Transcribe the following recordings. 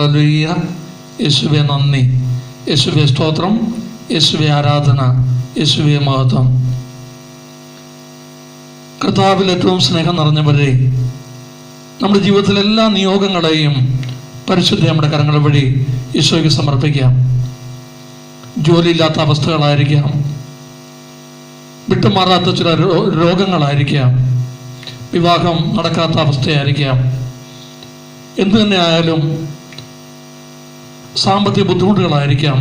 ഹാലലുയ്യ യേശുവെ നന്ദി. യേശുവെ സ്തോത്രം. യേശുവെ ആരാധന. യേശുവെ മഹത്വം. കർത്താവിൽ ഏറ്റവും സ്നേഹം നിറഞ്ഞവരെ നമ്മുടെ ജീവിതത്തിലെ എല്ലാ നിയോഗങ്ങളെയും പരിശുദ്ധ നമ്മുടെ കരങ്ങൾ വഴി ഈശോയ്ക്ക് സമർപ്പിക്കാം. ജോലിയില്ലാത്ത അവസ്ഥകളായിരിക്കാം. വിട്ടുമാറാത്ത ചില രോഗങ്ങളായിരിക്കാം. വിവാഹം നടക്കാത്ത അവസ്ഥയായിരിക്കാം. എന്തു തന്നെ ആയാലും സാമ്പത്തിക ബുദ്ധിമുട്ടുകളായിരിക്കാം.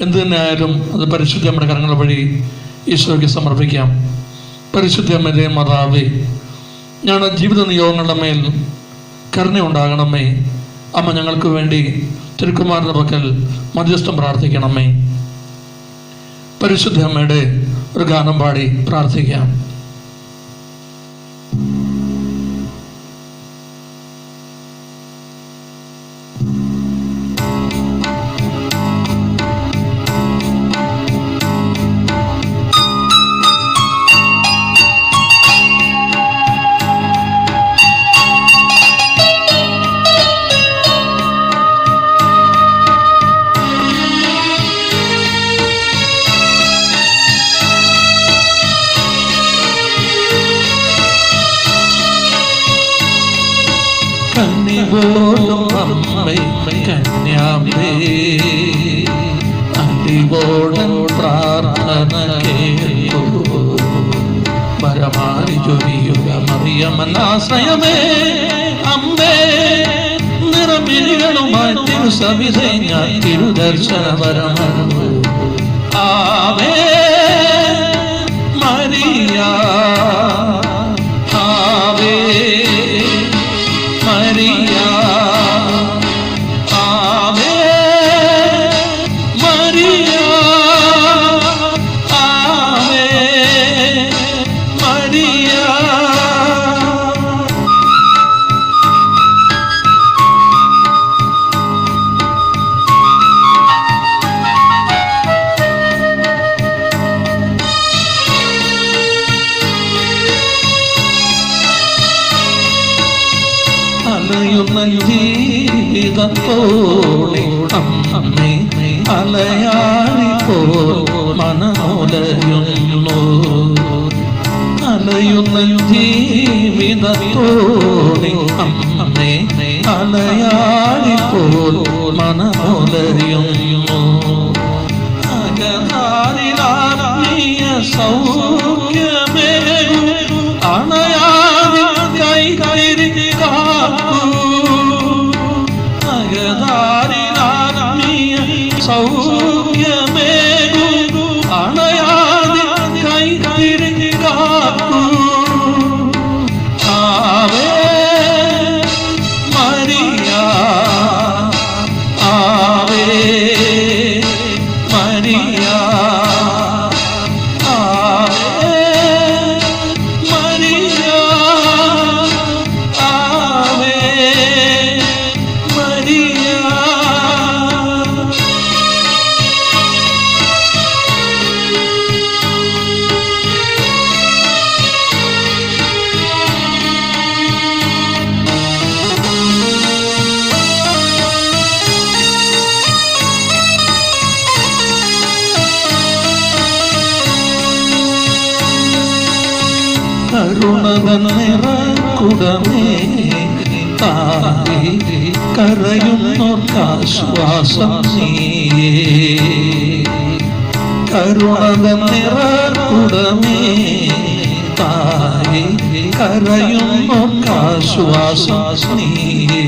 എന്തു തന്നെ ആയാലും അത് പരിശുദ്ധ നമ്മുടെ കരങ്ങൾ വഴി ഈശോയ്ക്ക് സമർപ്പിക്കാം. പരിശുദ്ധ അമ്മയുടെ മാതാവേ ഞങ്ങളുടെ ജീവിത നിയോഗങ്ങളുടെ മേൽ കരുണയുണ്ടാകണമേ അമ്മ ഞങ്ങൾക്ക് വേണ്ടി തിരുക്കുമാരുടെ പക്കൽ മധ്യസ്ഥം പ്രാർത്ഥിക്കണമേ. പരിശുദ്ധ അമ്മയുടെ ഒരു ഗാനം പാടി പ്രാർത്ഥിക്കാം. കണ്ണിപോലും അമ്മേ കന്യാമ്പേ അടിവോടൻ പ്രാർത്ഥന കേൾക്കൂ മരമാരി ചൊരിയുക മറിയമനാശ്രയമേ അമ്മേ. നിറമിഴികളുമായി തിരുസവിധേ ഞാൻ തിരുദർശന വരമരുന്നു ആവേ മരിയ. മരിയ അലയുന്ന ജീവിതത്തോടെ അമ്മേ അലയാളി പോ മനമുലയുന്നു അലയുന്ന ജീവിതത്തോടെ അമ്മേ അലയാളി que amei. കരുണതൻ നിറക്കുടമേ താരേ കരയുന്നോർക്കാശ്വാസം നീയേ കരുണതൻ നിറക്കുടമേ താരേ കരയുന്നോർക്കാശ്വാസം നീയേ.